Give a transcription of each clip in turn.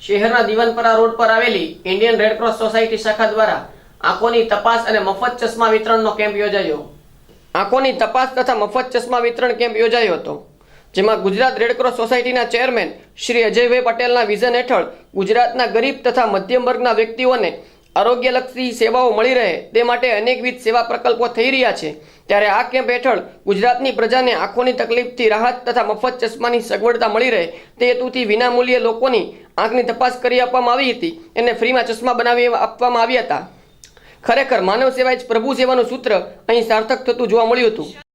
શહેરના દિવાનપરા રોડ પર આવેલી ઇન્ડિયન રેડક્રોસ સોસાયટી શાખા દ્વારા આંખોની તપાસ અને મફત ચશ્મા વિતરણનો કેમ્પ યોજાયો. આંખોની તપાસ તથા મફત ચશ્મા વિતરણ કેમ્પ યોજાયો હતો, જેમાં ગુજરાત રેડક્રોસ સોસાયટીના ચેરમેન શ્રી અજયભાઈ પટેલના વિઝન હેઠળ ગુજરાતના ગરીબ તથા મધ્યમ વર્ગના વ્યક્તિઓને આરોગ્યલક્ષી સેવાઓ મળી રહે તે માટે અનેકવિધ સેવા પ્રકલ્પો થઈ રહ્યા છે. ત્યારે આ કેમ્પ હેઠળ ગુજરાતની પ્રજાને આંખોની તકલીફથી રાહત તથા મફત ચશ્માની સગવડતા મળી રહે તે હેતુથી વિનામૂલ્યે લોકોની આંખની તપાસ કરી આપવામાં આવી હતી. એને ફ્રીમાં ચશ્મા બનાવી આપવામાં આવ્યા હતા. ખરેખર માનવ સેવા જ પ્રભુ સેવાનું સૂત્ર અહીં સાર્થક થતું જોવા મળ્યું હતું.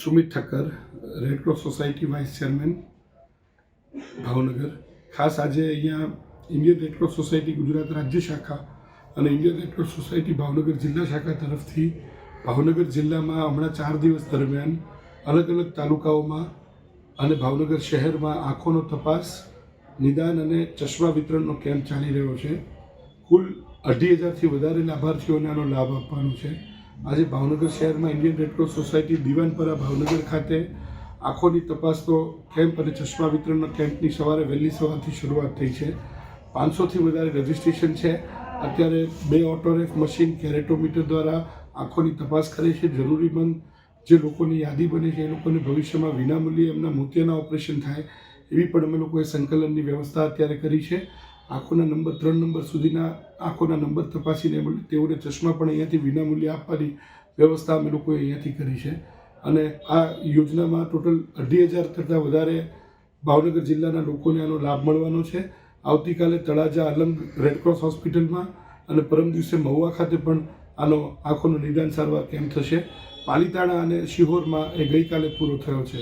Sumit Thakkar Red Cross Society vice chairman, Bhavnagar. ખાસ આજે અહીંયા ઇન્ડિયન રેડક્રોસ સોસાયટી, ગુજરાત રાજ્ય શાખા અને ઇન્ડિયન રેડક્રોસ સોસાયટી ભાવનગર જિલ્લા શાખા તરફથી ભાવનગર જિલ્લામાં હમણાં ચાર દિવસ દરમિયાન અલગ અલગ તાલુકાઓમાં અને ભાવનગર શહેરમાં આંખોનો તપાસ, નિદાન અને ચશ્મા વિતરણનો કેમ્પ ચાલી રહ્યો છે. કુલ અઢી હજારથી વધારે લાભાર્થીઓને આનો લાભ આપવાનો છે. આજે ભાવનગર શહેરમાં Indian Red Cross Society Diwanpara Bhavnagar ખાતે આંખોની તપાસનો કેમ્પ અને ચશ્મા વિતરણના કેમ્પની સવારે વહેલી સવારથી શરૂઆત થઈ છે. પાંચસોથી વધારે રજિસ્ટ્રેશન છે. અત્યારે બે ઓટોરેફ મશીન કેરેટોમીટર દ્વારા આંખોની તપાસ કરે છે. જરૂરીમંદ જે લોકોની યાદી બને છે, એ લોકોને ભવિષ્યમાં વિનામૂલ્યે એમના મોતિયાના ઓપરેશન થાય, એવી પણ અમે લોકોએ સંકલનની વ્યવસ્થા અત્યારે કરી છે. આંખોના નંબર, ત્રણ નંબર સુધીના આંખોના નંબર તપાસીને તેઓને ચશ્મા પણ અહીંયાથી વિનામૂલ્યે આપવાની વ્યવસ્થા અમે લોકોએ અહીંયાથી કરી છે. અને આ યોજનામાં ટોટલ અઢી હજાર કરતાં વધારે ભાવનગર જિલ્લાના લોકોને આનો લાભ મળવાનો છે. આવતીકાલે તળાજા અલંગ રેડક્રોસ હોસ્પિટલમાં અને પરમ દિવસે મહુવા ખાતે પણ આનો આંખોનો નિદાન સારવાર કેમ્પ થશે. પાલીતાણા અને શિહોરમાં એ ગઈકાલે પૂરો થયો છે.